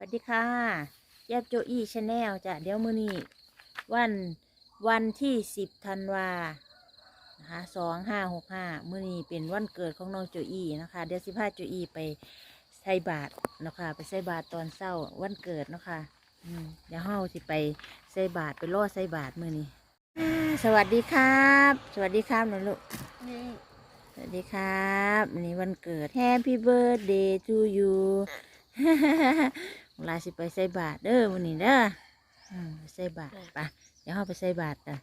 สวัสดีค่ะแยบโจอี้ชาแนลจ้ะเดี๋ยวมื้อนี้วันวันที่สิบธันวานะคะสองห้าหกห้ามื้อนี้เป็นวันเกิดของน้องโจอี้นะคะ เดี๋ยวสิพาโจอี้ไปใส่บาตรนะคะ ไปใส่บาตรตอนเช้าวันเกิดนะคะอืมเดี๋ยวเฮาสิไปใส่บาตรไปรอใส่บาตรมื้อนี้อ่าสวัสดีครับ สวัสดีครับหนูลูก สวัสดีครับวันนี้วันเกิด Happy birthday to you เว ลาสิไปใส่บาตรเด้อวันนี้เด้ออืมไปใส่บาตรไปเดี๋ยวเราไปใส่บาตรกัน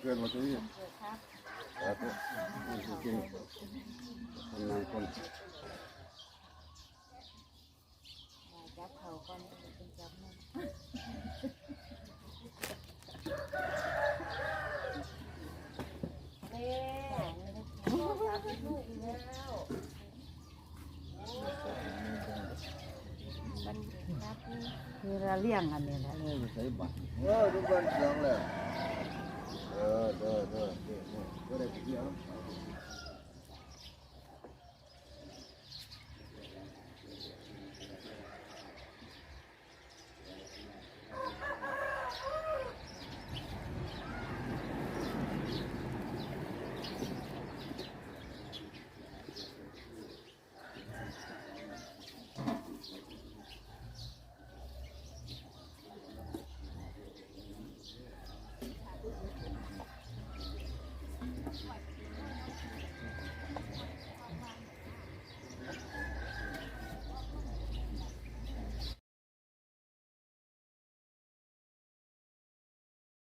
เกินมาตรงนี้ครับนี่คือจริงคนนางคนจับเขาก่อนเป็นจับมันเฮ้ลูกแล้วมันรับ คือเราเลี้ยงอันนี้นะเออใส่บัตรเออทุกคนเสียงเลยเออเด้อเด้อเด้ออก็ได้เสียง